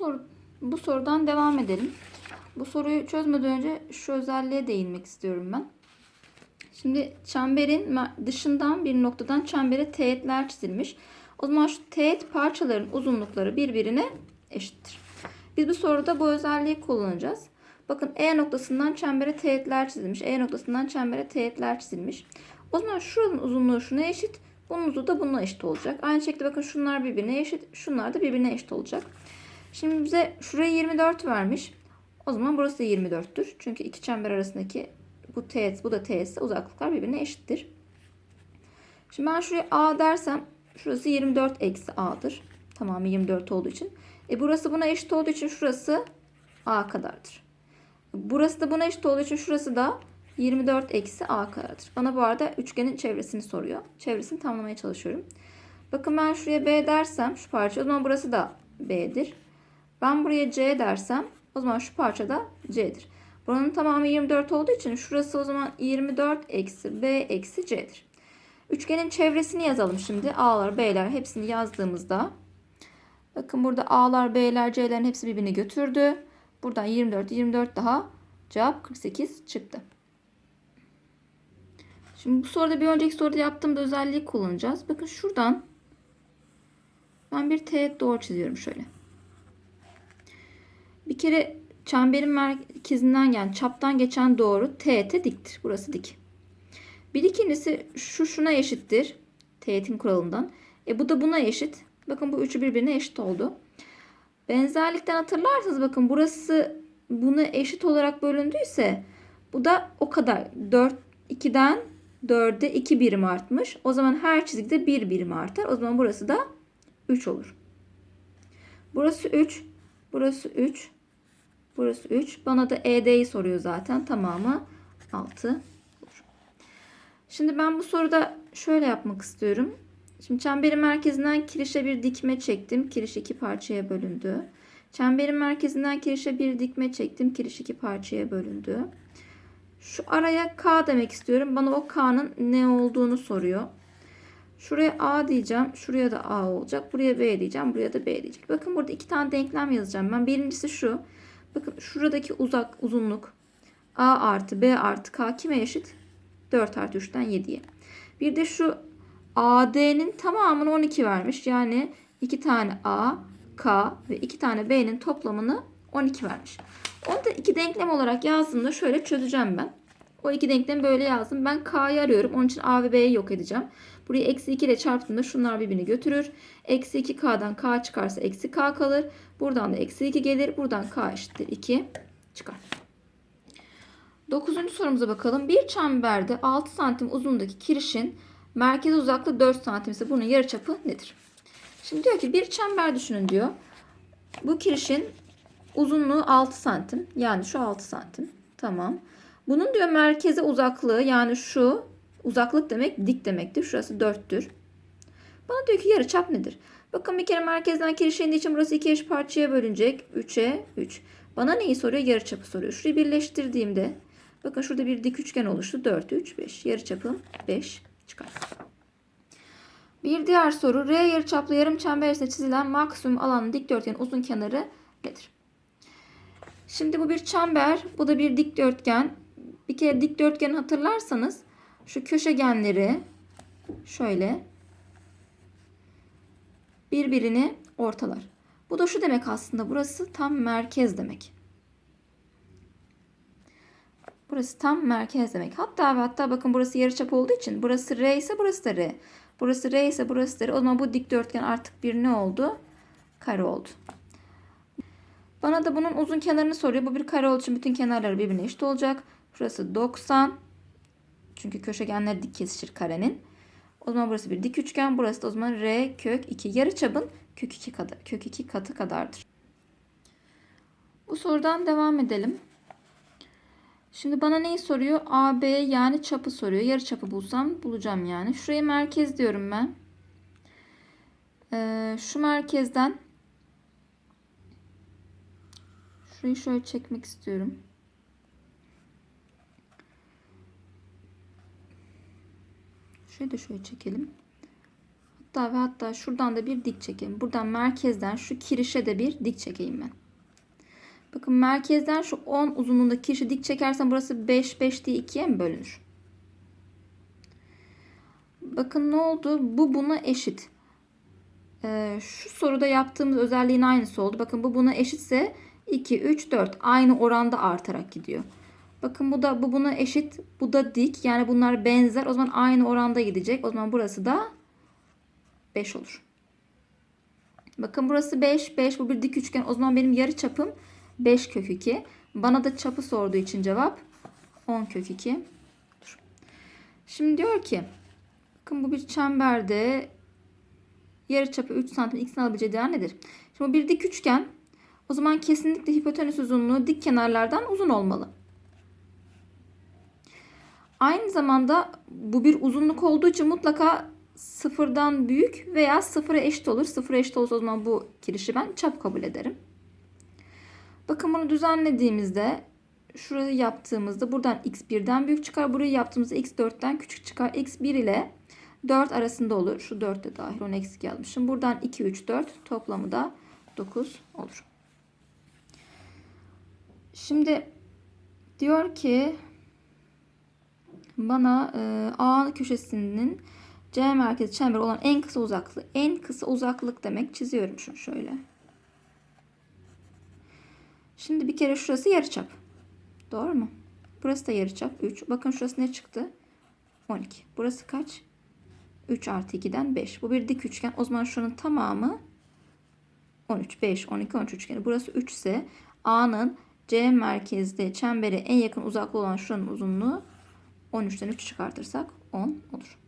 soru bu sorudan devam edelim. Bu soruyu çözmeden önce şu özelliğe değinmek istiyorum ben. Şimdi çemberin dışından bir noktadan çembere teğetler çizilmiş. O zaman şu teğet parçaların uzunlukları birbirine eşittir. Biz bu soruda bu özelliği kullanacağız. Bakın E noktasından çembere teğetler çizilmiş. E noktasından çembere teğetler çizilmiş. O zaman şuranın uzunluğu şuna eşit. Bunun uzunluğu da buna eşit olacak. Aynı şekilde bakın şunlar birbirine eşit. Şunlar da birbirine eşit olacak. Şimdi bize şuraya 24 vermiş. O zaman burası da 24'tür. Çünkü iki çember arasındaki bu teğet, bu da teğetse uzaklıklar birbirine eşittir. Şimdi ben şuraya A dersem şurası 24 eksi A'dır. Tamamı 24 olduğu için. E burası buna eşit olduğu için şurası A kadardır. Burası da buna eşit olduğu için şurası da 24 eksi A kadardır. Bana bu arada üçgenin çevresini soruyor. Çevresini tamamlamaya çalışıyorum. Bakın ben şuraya B dersem şu parça o zaman burası da B'dir. Ben buraya C dersem o zaman şu parça da C'dir. Buranın tamamı 24 olduğu için şurası o zaman 24 eksi B eksi C'dir. Üçgenin çevresini yazalım şimdi. A'lar, B'ler hepsini yazdığımızda bakın burada A'lar, B'ler, C'lerin hepsi birbirini götürdü. Buradan 24, 24 daha cevap 48 çıktı. Şimdi bu soruda bir önceki soruda yaptığım da özelliği kullanacağız. Bakın şuradan ben bir teğet doğru çiziyorum şöyle. Bir kere çemberin merkezinden yani çaptan geçen doğru teğete diktir. Burası dik. Bir ikincisi şu şuna eşittir. Teğetin kuralından. E bu da buna eşit. Bakın bu üçü birbirine eşit oldu. Benzerlikten hatırlarsanız bakın burası buna eşit olarak bölündüyse bu da o kadar. 4 2'den 4'e 2 birim artmış. O zaman her çizgide 1 birim artar. O zaman burası da 3 olur. Burası 3. Burası 3. Burası 3. Bana da ED'yi soruyor zaten. Tamamı 6 olur. Şimdi ben bu soruda şöyle yapmak istiyorum. Şimdi çemberin merkezinden kirişe bir dikme çektim. Kiriş iki parçaya bölündü. Çemberin merkezinden kirişe bir dikme çektim. Kiriş iki parçaya bölündü. Şu araya K demek istiyorum. Bana o K'nın ne olduğunu soruyor. Şuraya A diyeceğim. Şuraya da A olacak. Buraya B diyeceğim. Buraya da B diyecek. Bakın burada iki tane denklem yazacağım. Ben birincisi şu. Bakın şuradaki uzak uzunluk A artı B artı K kime eşit? 4 artı 3'ten 7'ye. Bir de şu AD'nin tamamını 12 vermiş. Yani 2 tane A, K ve 2 tane B'nin toplamını 12 vermiş. Onu da iki denklem olarak yazdığımda şöyle çözeceğim ben. O iki denklemi böyle yazdım. Ben K'yı arıyorum. Onun için A ve B'yi yok edeceğim. Burayı eksi 2 ile çarptığımda şunlar birbirini götürür. Eksi 2K'dan K çıkarsa eksi K kalır. Buradan da eksi 2 gelir. Buradan K eşittir 2 çıkar. Dokuzuncu sorumuza bakalım. Bir çemberde 6 santim uzunluğundaki kirişin merkez uzaklığı 4 santim ise bunun yarıçapı nedir? Şimdi diyor ki bir çember düşünün diyor. Bu kirişin uzunluğu 6 santim. Yani şu 6 santim. Tamam. Bunun diyor merkeze uzaklığı yani şu uzaklık demek dik demektir. Şurası 4'tür. Bana diyor ki yarıçap nedir? Bakın bir kere merkezden kiriş indiği için burası iki eş parçaya bölünecek. 3'e 3. Bana neyi soruyor? Yarıçapı soruyor. Şurayı birleştirdiğimde bakın şurada bir dik üçgen oluştu. 4, 3, 5. Yarıçapım 5 çıkar. Bir diğer soru. R yarıçaplı yarım çember arasında çizilen maksimum alanın dikdörtgenin uzun kenarı nedir? Şimdi bu bir çember. Bu da bir dikdörtgen. Bir kere dikdörtgeni hatırlarsanız şu köşegenleri şöyle birbirini ortalar. Bu da şu demek aslında. Burası tam merkez demek. Burası tam merkez demek. Hatta ve hatta bakın burası yarıçap olduğu için burası R ise burası da R. Burası R ise burası da R. O zaman bu dikdörtgen artık bir ne oldu? Kare oldu. Bana da bunun uzun kenarını soruyor. Bu bir kare olduğu için bütün kenarları birbirine eşit olacak. Şurası 90. Çünkü köşegenler dik kesişir karenin. O zaman burası bir dik üçgen. Burası da o zaman R kök 2. Yarıçapın kök 2 kadar, kök 2 katı kadardır. Bu sorudan devam edelim. Şimdi bana neyi soruyor? AB yani çapı soruyor. Yarı çapı bulsam bulacağım yani. Şuraya merkez diyorum ben. Ee, şu merkezden şurayı şöyle çekmek istiyorum. Şurayı da şöyle çekelim. Hatta ve hatta şuradan da bir dik çekeyim. Buradan merkezden şu kirişe de bir dik çekeyim ben. Bakın merkezden şu 10 uzunluğunda kirişi dik çekersem burası 5 5 diye 2'ye mi bölünür? Bakın ne oldu? Bu buna eşit. Ee, şu soruda yaptığımız özelliğin aynısı oldu. Bakın bu buna eşitse 2, 3, 4 aynı oranda artarak gidiyor. Bakın bu da bu buna eşit. Bu da dik. Yani bunlar benzer. O zaman aynı oranda gidecek. O zaman burası da 5 olur. Bakın burası 5. 5 bu bir dik üçgen. O zaman benim yarı çapım 5 kök 2. Bana da çapı sorduğu için cevap 10 kök 2. Şimdi diyor ki bakın bu bir çemberde yarı çapı 3 santim x'in alabileceği değer nedir? Şimdi bu bir dik üçgen. O zaman kesinlikle hipotenüs uzunluğu dik kenarlardan uzun olmalı. Aynı zamanda bu bir uzunluk olduğu için mutlaka sıfırdan büyük veya sıfıra eşit olur. Sıfıra eşit olsa o zaman bu kirişi ben çap kabul ederim. Bakın bunu düzenlediğimizde şurayı yaptığımızda buradan x1'den büyük çıkar. Burayı yaptığımızda x4'ten küçük çıkar. x1 ile 4 arasında olur. Şu 4 de dahil. Onu eksik yazmışım. Buradan 2, 3, 4 toplamı da 9 olur. Şimdi diyor ki bana e, A köşesinin C merkezi çember olan en kısa uzaklığı. En kısa uzaklık demek. Çiziyorum şunu şöyle. Şimdi bir kere şurası yarıçap. Doğru mu? Burası da yarıçap 3. Bakın şurası ne çıktı? 12. Burası kaç? 3 artı 2'den 5. Bu bir dik üçgen. O zaman şunun tamamı 13, 5, 12, 13 üçgeni. Burası 3 ise A'nın C merkezde çembere en yakın uzaklığı olan şuranın uzunluğu 13'ten 3 çıkartırsak 10 olur.